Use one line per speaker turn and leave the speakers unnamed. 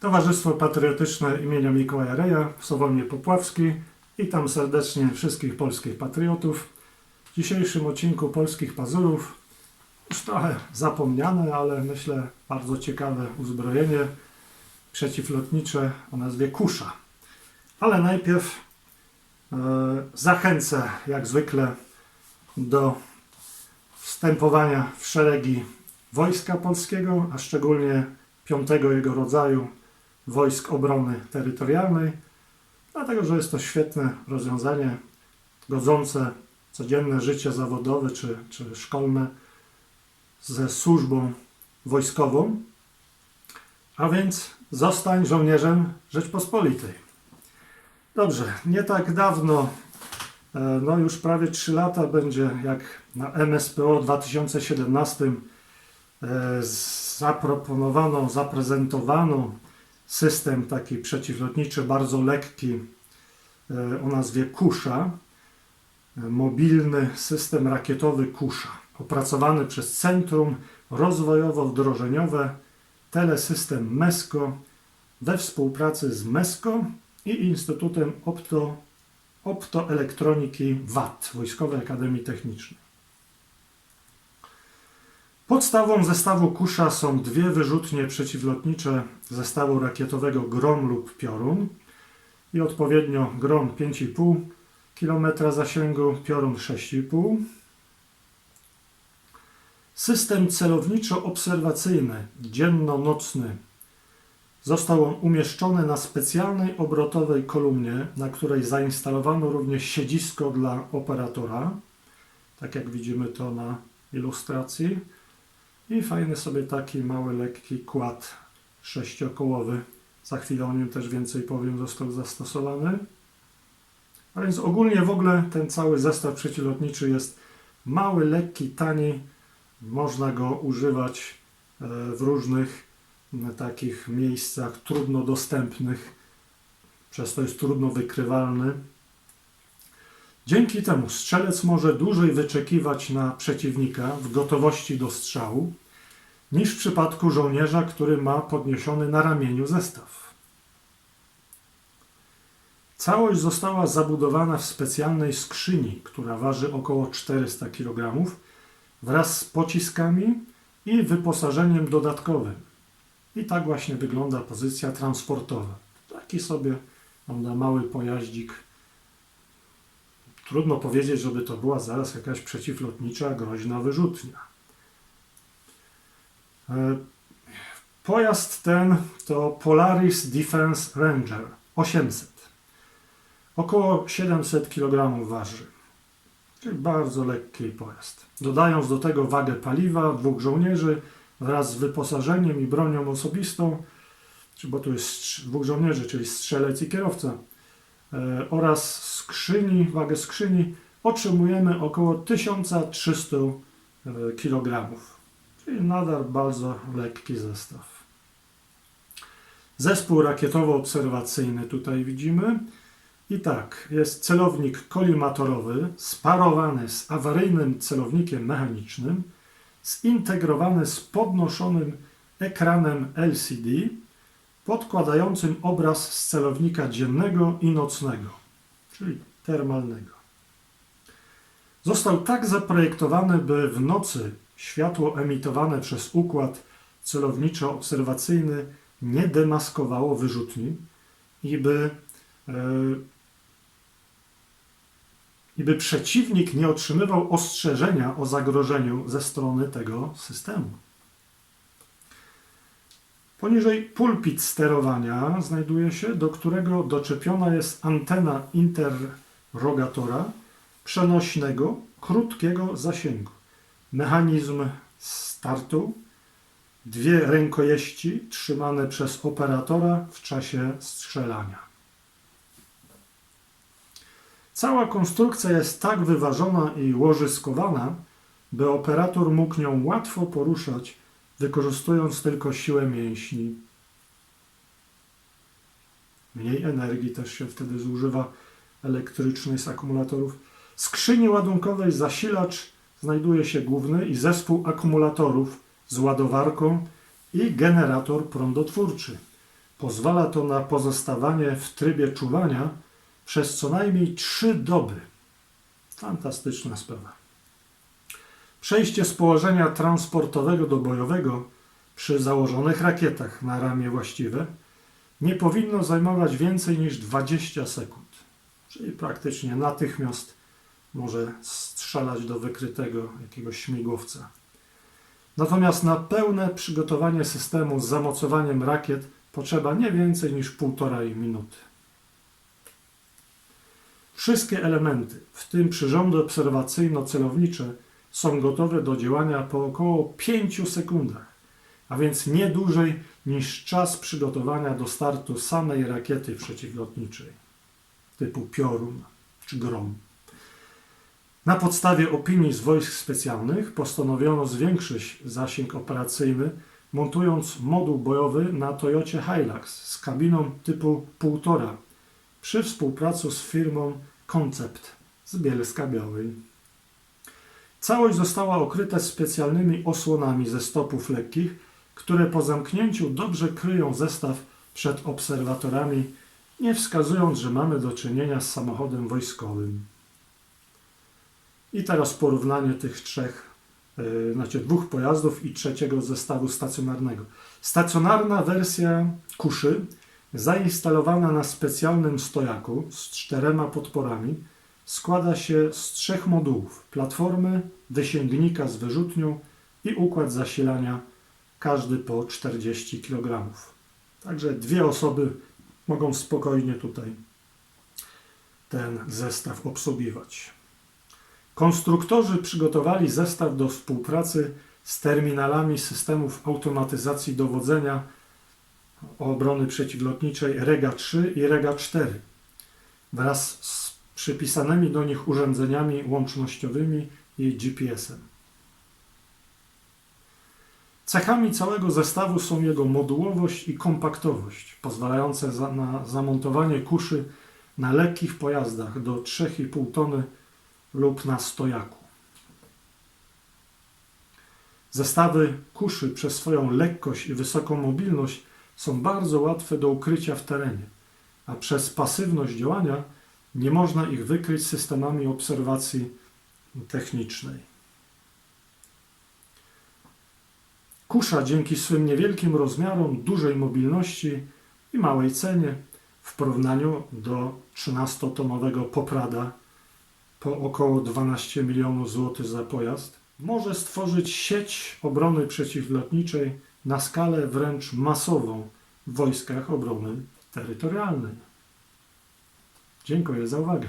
Towarzystwo Patriotyczne imienia Mikołaja Reja w Sowonie Popławskiej. Witam serdecznie wszystkich polskich patriotów. W dzisiejszym odcinku Polskich Pazurów już trochę zapomniane, ale myślę bardzo ciekawe uzbrojenie przeciwlotnicze o nazwie Kusza. Ale najpierw e, zachęcę jak zwykle do wstępowania w szeregi Wojska Polskiego, a szczególnie piątego jego rodzaju Wojsk Obrony Terytorialnej, dlatego że jest to świetne rozwiązanie godzące codzienne życie zawodowe czy, czy szkolne ze służbą wojskową, a więc zostań żołnierzem Rzeczpospolitej. Dobrze, nie tak dawno, e, no już prawie 3 lata będzie, jak na MSPO 2017 e, zaproponowano, zaprezentowano system taki przeciwlotniczy, bardzo lekki e, o nazwie Kusza, e, mobilny system rakietowy Kusza, opracowany przez Centrum Rozwojowo-Wdrożeniowe Telesystem MESCO we współpracy z MESCO i Instytutem Opto, Optoelektroniki WAT, Wojskowej Akademii Technicznej. Podstawą zestawu Kusza są dwie wyrzutnie przeciwlotnicze zestawu rakietowego Grom lub Piorun i odpowiednio Grom 5,5 km zasięgu, Piorun 6,5 System celowniczo-obserwacyjny dzienno-nocny. Został on umieszczony na specjalnej obrotowej kolumnie, na której zainstalowano również siedzisko dla operatora, tak jak widzimy to na ilustracji. I fajny sobie taki mały, lekki kład sześciokołowy. Za chwilę o nim też więcej powiem, został zastosowany. A więc ogólnie w ogóle ten cały zestaw przeciwlotniczy jest mały, lekki, tani. Można go używać e, w różnych takich miejscach trudno dostępnych, przez to jest trudno wykrywalny. Dzięki temu strzelec może dłużej wyczekiwać na przeciwnika w gotowości do strzału niż w przypadku żołnierza, który ma podniesiony na ramieniu zestaw. Całość została zabudowana w specjalnej skrzyni, która waży około 400 kg, wraz z pociskami i wyposażeniem dodatkowym. I tak właśnie wygląda pozycja transportowa. Taki sobie prawda, mały pojaździk Trudno powiedzieć, żeby to była zaraz jakaś przeciwlotnicza, groźna wyrzutnia. E, Pojazd ten to Polaris Defense Ranger 800. Około 700 kg waży. Czyli bardzo lekki pojazd. Dodając do tego wagę paliwa dwóch żołnierzy wraz z wyposażeniem i bronią osobistą, bo tu jest dwóch żołnierzy, czyli strzelec i kierowca, oraz skrzyni, wagę skrzyni otrzymujemy około 1300 kg. Czyli nadal bardzo lekki zestaw. Zespół rakietowo-obserwacyjny tutaj widzimy. I tak, jest celownik kolimatorowy sparowany z awaryjnym celownikiem mechanicznym, zintegrowany z podnoszonym ekranem LCD, podkładającym obraz z celownika dziennego i nocnego, czyli termalnego. Został tak zaprojektowany, by w nocy światło emitowane przez układ celowniczo-obserwacyjny nie demaskowało wyrzutni i by, e, i by przeciwnik nie otrzymywał ostrzeżenia o zagrożeniu ze strony tego systemu. Poniżej pulpit sterowania znajduje się, do którego doczepiona jest antena interrogatora przenośnego, krótkiego zasięgu. Mechanizm startu, dwie rękojeści trzymane przez operatora w czasie strzelania. Cała konstrukcja jest tak wyważona i łożyskowana, by operator mógł nią łatwo poruszać, wykorzystując tylko siłę mięśni. Mniej energii też się wtedy zużywa elektrycznej z akumulatorów. W skrzyni ładunkowej zasilacz znajduje się główny i zespół akumulatorów z ładowarką i generator prądotwórczy. Pozwala to na pozostawanie w trybie czuwania przez co najmniej trzy doby. Fantastyczna sprawa. Przejście z położenia transportowego do bojowego przy założonych rakietach na ramię właściwe nie powinno zajmować więcej niż 20 sekund, czyli praktycznie natychmiast może strzelać do wykrytego jakiegoś śmigłowca. Natomiast na pełne przygotowanie systemu z zamocowaniem rakiet potrzeba nie więcej niż półtorej minuty. Wszystkie elementy, w tym przyrządy obserwacyjno-celownicze, są gotowe do działania po około 5 sekundach, a więc nie dłużej niż czas przygotowania do startu samej rakiety przeciwlotniczej typu Piorun czy Grom. Na podstawie opinii z wojsk specjalnych postanowiono zwiększyć zasięg operacyjny, montując moduł bojowy na Toyocie Hilux z kabiną typu 1,5 przy współpracy z firmą Concept z Bielska Białej. Całość została okryta specjalnymi osłonami ze stopów lekkich, które po zamknięciu dobrze kryją zestaw przed obserwatorami, nie wskazując, że mamy do czynienia z samochodem wojskowym. I teraz porównanie tych trzech, yy, znaczy dwóch pojazdów i trzeciego zestawu stacjonarnego. Stacjonarna wersja kuszy zainstalowana na specjalnym stojaku z czterema podporami składa się z trzech modułów: platformy, wysięgnika z wyrzutnią i układ zasilania, każdy po 40 kg. Także dwie osoby mogą spokojnie tutaj ten zestaw obsługiwać. Konstruktorzy przygotowali zestaw do współpracy z terminalami systemów automatyzacji dowodzenia obrony przeciwlotniczej Rega 3 i Rega 4 wraz z przypisanymi do nich urządzeniami łącznościowymi i GPS-em. Cechami całego zestawu są jego modułowość i kompaktowość, pozwalające za, na zamontowanie kuszy na lekkich pojazdach do 3,5 tony lub na stojaku. Zestawy kuszy przez swoją lekkość i wysoką mobilność są bardzo łatwe do ukrycia w terenie, a przez pasywność działania nie można ich wykryć systemami obserwacji technicznej. Kusza dzięki swym niewielkim rozmiarom, dużej mobilności i małej cenie w porównaniu do 13-tonowego Poprada po około 12 milionów złotych za pojazd, może stworzyć sieć obrony przeciwlotniczej na skalę wręcz masową w wojskach obrony terytorialnej. Dziękuję za uwagę.